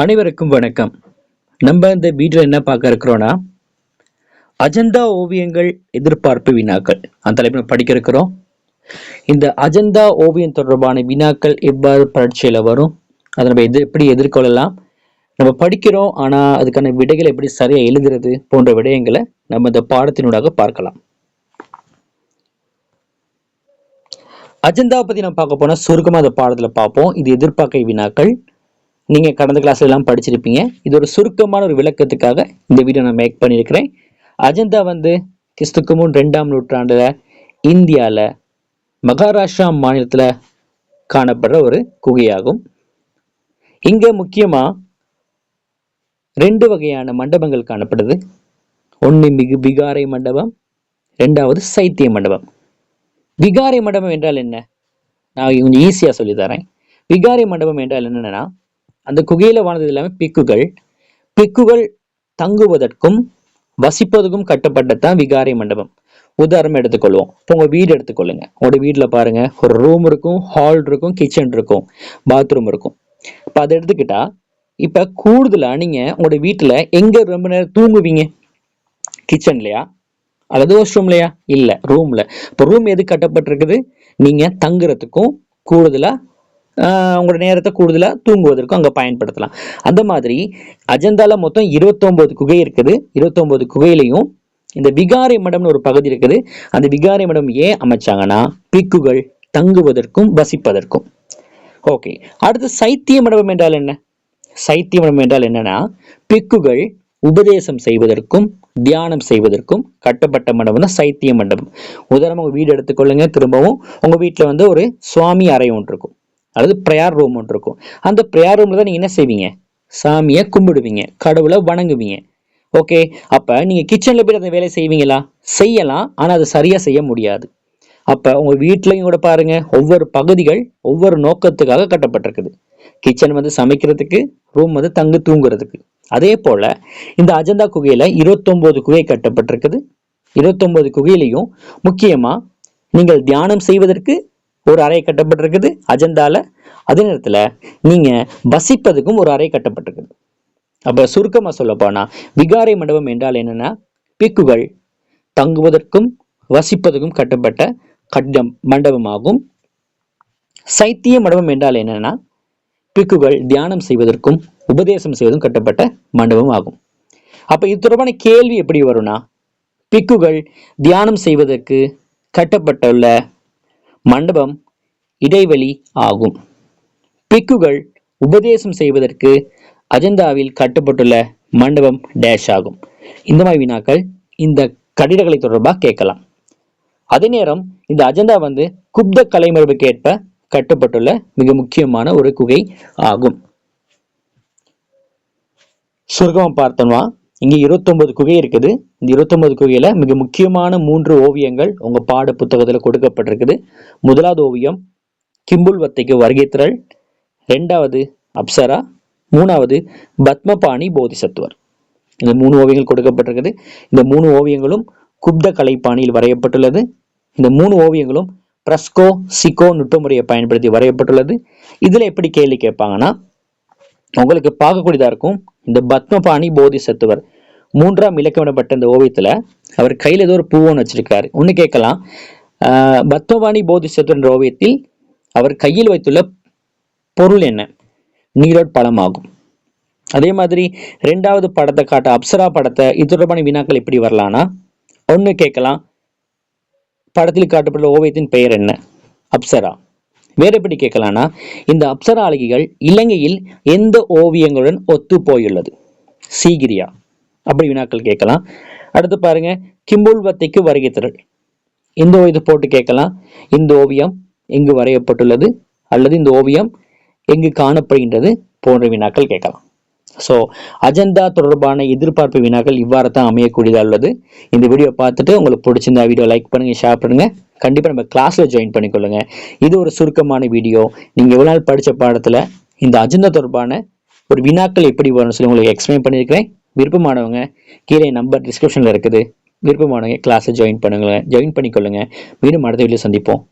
அனைவருக்கும் வணக்கம். நம்ம இந்த வீடியோ என்ன பார்க்க இருக்கிறோம்னா அஜந்தா ஓவியங்கள் எதிர்பார்ப்பு வினாக்கள். அந்த தலைப்பில் படிக்க இருக்கிறோம். இந்த அஜந்தா ஓவியம் தொடர்பான வினாக்கள் எவ்வாறு பரீட்சையில் வரும் அதை நம்ம எது எப்படி எதிர்கொள்ளலாம் நம்ம படிக்கிறோம் ஆனால் அதுக்கான விடைகளை எப்படி சரியாக எழுதுறது போன்ற விடயங்களை நம்ம இந்த பாடத்தினூடாக பார்க்கலாம். அஜந்தாவை பற்றி நம்ம பார்க்க போனால் சுருக்கமாக அந்த பாடத்தில் பார்ப்போம். இது எதிர்பார்க்கை வினாக்கள். நீங்கள் கடந்த கிளாஸ்ல எல்லாம் படிச்சிருப்பீங்க. இது ஒரு சுருக்கமான ஒரு விளக்கத்துக்காக இந்த வீடியோ நான் மேக் பண்ணியிருக்கிறேன். அஜந்தா வந்து கிறிஸ்துக்கு முன் ரெண்டாம் நூற்றாண்டில் இந்தியாவில் மகாராஷ்டிரா மாநிலத்தில் காணப்படுற ஒரு குகையாகும். இங்கே முக்கியமாக ரெண்டு வகையான மண்டபங்கள் காணப்படுது. ஒன்று மிகு விகாரை மண்டபம் ரெண்டாவது சைத்திய மண்டபம். விகாரை மண்டபம் என்றால் என்ன? நான் கொஞ்சம் ஈஸியாக சொல்லித்தரேன் விகாரை மண்டபம் என்றால் என்னன்னா அந்த குகையில வாழ்ந்தது எல்லாமே பிக்குகள். பிக்குகள் தங்குவதற்கும் வசிப்பதற்கும் கட்டப்பட்டதான் விகாரை மண்டபம். உதாரணம் எடுத்துக்கொள்வோம். இப்போ உங்க வீடு எடுத்துக்கொள்ளுங்க. உங்களோட வீட்டில் பாருங்க. ஒரு ரூம் இருக்கும் ஹால் இருக்கும் கிச்சன் இருக்கும் பாத்ரூம் இருக்கும். இப்போ அதை எடுத்துக்கிட்டா இப்போ கூடுதலாக நீங்கள் உங்களோட வீட்டில் எங்கே ரொம்ப நேரம் தூங்குவீங்க? கிச்சன்லையா அல்லது வாஷ் ரூம்லையா இல்லை ரூமில் இப்போ ரூம் எது கட்டப்பட்டிருக்குது? நீங்கள் தங்குறதுக்கும் கூடுதலாக உங்களோட நேரத்தை கூடுதலாக தூங்குவதற்கும் அங்கே பயன்படுத்தலாம். அந்த மாதிரி அஜந்தால மொத்தம் 29 குகை இருக்குது. 29 குகையிலையும் இந்த விகாரை மடம்னு ஒரு பகுதி இருக்குது. அந்த விகாரை மடம் ஏன் அமைச்சாங்கன்னா பிக்குகள் தங்குவதற்கும் வசிப்பதற்கும். ஓகே அடுத்து சைத்திய மண்டபம் என்றால் என்ன? சைத்திய மடம் என்றால் என்னன்னா பிக்குகள் உபதேசம் செய்வதற்கும் தியானம் செய்வதற்கும் கட்டப்பட்ட மண்டபம் தான் சைத்திய மண்டபம் உதாரணம் உங்கள் வீடு எடுத்துக்கொள்ளுங்க திரும்பவும் உங்கள் வீட்டில் வந்து ஒரு சுவாமி அறை ஒன்று இருக்கும். அல்லது ப்ரேயர் ரூம் ஒன்று இருக்கும். அந்த ப்ரேயர் ரூமில் தான் நீங்கள் என்ன செய்வீங்க? சாமியை கும்பிடுவீங்க கடவுளை வணங்குவீங்க. ஓகே அப்போ நீங்கள் கிச்சனில் போய் அந்த வேலை செய்வீங்களா? செய்யலாம் ஆனால் அது சரியாக செய்ய முடியாது. அப்போ உங்கள் வீட்லையும் கூட பாருங்க ஒவ்வொரு பகுதிகள் ஒவ்வொரு நோக்கத்துக்காக கட்டப்பட்டிருக்குது. கிச்சன் வந்து சமைக்கிறதுக்கு ரூம் வந்து தங்கு தூங்குறதுக்கு. அதே போல் இந்த அஜந்தா குகையில் இருபத்தொம்போது குகை கட்டப்பட்டிருக்குது. 29 குகையிலையும் முக்கியமாக நீங்கள் தியானம் செய்வதற்கு ஒரு அறை கட்டப்பட்டிருக்குது. அஜந்தால அதே நேரத்துல நீங்க வசிப்பதுக்கும் ஒரு அறை கட்டப்பட்டிருக்குது. அப்ப சுருக்கமா சொல்ல போனா விகாரை மண்டபம் என்றால் என்னன்னா பிக்குகள் தங்குவதற்கும் வசிப்பதற்கும் கட்டப்பட்ட கட்டம் மண்டபமாகும். சைத்திய மண்டபம் என்றால் என்னன்னா பிக்குகள் தியானம் செய்வதற்கும் உபதேசம் செய்வதும் கட்டப்பட்ட மண்டபம் ஆகும். அப்ப இது தொடர்பான கேள்வி எப்படி வரும்னா பிக்குகள் தியானம் செய்வதற்கு கட்டப்பட்டுள்ள மண்டபம் இடைவெளி ஆகும். பிக்குகள் உபதேசம் செய்வதற்கு அஜந்தாவில் கட்டப்பட்டுள்ள மண்டபம் டேஷ் ஆகும். இந்த மாதிரி வினாக்கள் இந்த கட்டிடக்கலை தொடர்பாக கேட்கலாம். அதே நேரம் இந்த அஜந்தா வந்து குப்த கலைமரபுக்கு ஏற்ப கட்டப்பட்டுள்ள மிக முக்கியமான ஒரு குகை ஆகும். சுருக்கமா பார்த்தோம்னா இங்கே 29 குகை இருக்குது. இந்த இருபத்தொம்பது குகையில் மிக முக்கியமான மூன்று ஓவியங்கள் உங்கள் பாட புத்தகத்தில் கொடுக்கப்பட்டிருக்குது. முதலாவது ஓவியம் கிம்புல்வத்தைக்கு வருகை திரள். ரெண்டாவது அப்சரா. மூணாவது பத்மபாணி போதிசத்துவர். இந்த மூணு ஓவியங்கள் கொடுக்கப்பட்டிருக்குது. இந்த மூணு ஓவியங்களும் குப்த கலைப்பாணியில் வரையப்பட்டுள்ளது. இந்த மூணு ஓவியங்களும் பிரஸ்கோ சிகோ நுட்பமுறையை பயன்படுத்தி வரையப்பட்டுள்ளது. இதில் எப்படி கேள்வி கேட்பாங்கன்னா உங்களுக்கு பார்க்கக்கூடியதா இருக்கும். இந்த பத்மபாணி போதிசத்துவர். மூன்றாம் இலக்கமிடப்பட்ட இந்த ஓவியத்துல அவர் கையில் ஏதோ ஒரு பூவோன்னு வச்சிருக்காரு. ஒன்று கேட்கலாம். பத்மபாணி போதிசத்துவர் என்ற ஓவியத்தில் அவர் கையில் வைத்துள்ள பொருள் என்ன? நீரோட் பழமாகும். அதே மாதிரி ரெண்டாவது படத்தை காட்ட அப்சரா படத்தை இது தொடர்பான வினாக்கள் எப்படி வரலான்னா ஒன்று கேட்கலாம். படத்தில் காட்டப்பட்ட ஓவியத்தின் பெயர் என்ன? அப்சரா. வேற எப்படி கேட்கலாம்னா இந்த அப்சரா அழகிகள் இலங்கையில் எந்த ஓவியங்களுடன் ஒத்து போயுள்ளது சீகிரியா. அப்படி வினாக்கள் கேட்கலாம். அடுத்து பாருங்க கிம்புல்வத்தைக்கு வருகை திரள் இந்த இது போட்டு கேட்கலாம். இந்த ஓவியம் எங்கு வரையப்பட்டுள்ளது? அல்லது இந்த ஓவியம் எங்கு காணப்படுகின்றது? போன்ற வினாக்கள் கேட்கலாம். ஸோ அஜந்தா தொடர்பான எதிர்பார்ப்பு வினாக்கள் இவ்வாறு தான் அமையக்கூடியதாக உள்ளது. இந்த வீடியோ பார்த்துட்டு உங்களுக்கு பிடிச்சிருந்தா வீடியோ லைக் பண்ணுங்க ஷேர் பண்ணுங்க. கண்டிப்பாக நம்ம கிளாஸில் ஜாயின் பண்ணிக்கொள்ளுங்க. இது ஒரு சுருக்கமான வீடியோ நீங்கள் எவ்வளோ நாள் படித்த பாடத்தில் இந்த அஜெண்டா தொடர்பான ஒரு வினாக்கள் எப்படி வரும்னு சொல்லி உங்களுக்கு எக்ஸ்பிளைன் பண்ணியிருக்கிறேன். விருப்பமானவங்க கீழே நம்பர் டிஸ்கிரிப்ஷனில் இருக்குது. விருப்பமானவங்க கிளாஸை ஜாயின் பண்ணுங்க ஜாயின் பண்ணிக்கொள்ளுங்க. மீண்டும் அடுத்த வீடியோ சந்திப்போம்.